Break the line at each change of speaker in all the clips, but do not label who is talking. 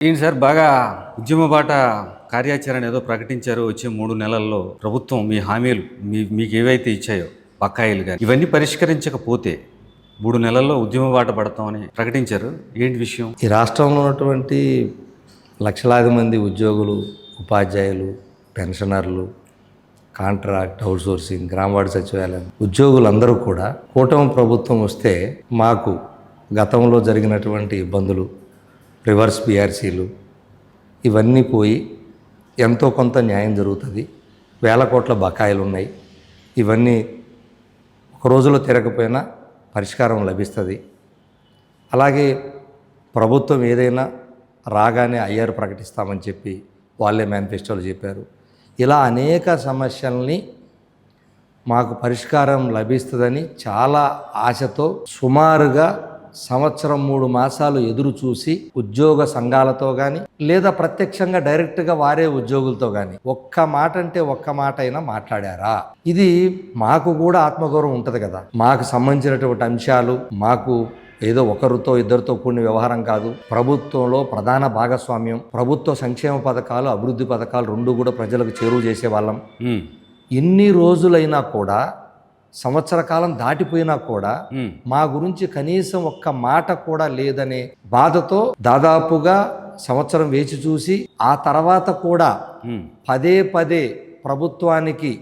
ఏంటి సార్? బాగా ఉద్యమ బాట కార్యాచరణ ఏదో ప్రకటించారు వచ్చే మూడు నెలల్లో ప్రభుత్వం మీ హామీలు మీ మీకు ఏవైతే ఇచ్చాయో బకాయిలు కానీ ఇవన్నీ పరిష్కరించకపోతే మూడు నెలల్లో ఉద్యమ బాట పడతామని ప్రకటించారు. ఏంటి విషయం?
ఈ రాష్ట్రంలో ఉన్నటువంటి లక్షలాది మంది ఉద్యోగులు ఉపాధ్యాయులు పెన్షనర్లు కాంట్రాక్ట్ అవుట్సోర్సింగ్ గ్రామవాడి సచివాలయం ఉద్యోగులందరూ కూడా కూటమి ప్రభుత్వం వస్తే మాకు గతంలో జరిగినటువంటి ఇబ్బందులు రివర్స్ బీఆర్సీలు ఇవన్నీ పోయి ఎంతో కొంత న్యాయం జరుగుతుంది. వేల కోట్ల బకాయిలు ఉన్నాయి. ఇవన్నీ ఒక రోజులో తిరగకపోయినా పరిష్కారం లభిస్తుంది. అలాగే ప్రభుత్వం ఏదైనా రాగానే అయ్యారు ప్రకటిస్తామని చెప్పి వాళ్ళే మేనిఫెస్టోలు చెప్పారు. ఇలా అనేక సమస్యల్ని మాకు పరిష్కారం లభిస్తుందని చాలా ఆశతో సుమారుగా సంవత్సరం మూడు మాసాలు ఎదురు చూసి ఉద్యోగ సంఘాలతో కానీ లేదా ప్రత్యక్షంగా డైరెక్ట్గా వారే ఉద్యోగులతో కానీ ఒక్క మాట అంటే ఒక్క మాట అయినా మాట్లాడారా? ఇది మాకు కూడా ఆత్మగౌరవం ఉంటుంది కదా. మాకు సంబంధించినటువంటి అంశాలు మాకు ఏదో ఒకరితో ఇద్దరితో కూడిన వ్యవహారం కాదు. ప్రభుత్వంలో ప్రధాన భాగస్వామ్యం ప్రభుత్వ సంక్షేమ పథకాలు అభివృద్ధి పథకాలు రెండు కూడా ప్రజలకు చేరువ చేసే వాళ్ళం ఎన్ని రోజులైనా కూడా సంవత్సర కాలం దాటిపోయినా కూడా మా గురించి కనీసం ఒక్క మాట కూడా లేదనే బాధతో దాదాపుగా సంవత్సరం వేచి చూసి ఆ తర్వాత కూడా పదే పదే ప్రభుత్వానికి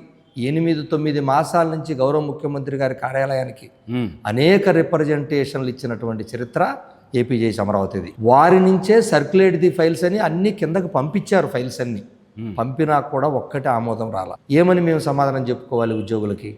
ఎనిమిది తొమ్మిది మాసాల నుంచి గౌరవ ముఖ్యమంత్రి గారి కార్యాలయానికి అనేక రిప్రజెంటేషన్లు ఇచ్చినటువంటి చరిత్ర ఏపీజేసి అమరావతిది. వారి నుంచే సర్క్యులేట్ ది ఫైల్స్ అని అన్ని కిందకు పంపించారు ఫైల్స్ అన్ని. పంపినా కూడా ఒక్కటే ఆమోదం రాల. ఏమని మేము సమాధానం చెప్పుకోవాలి ఉద్యోగులకి?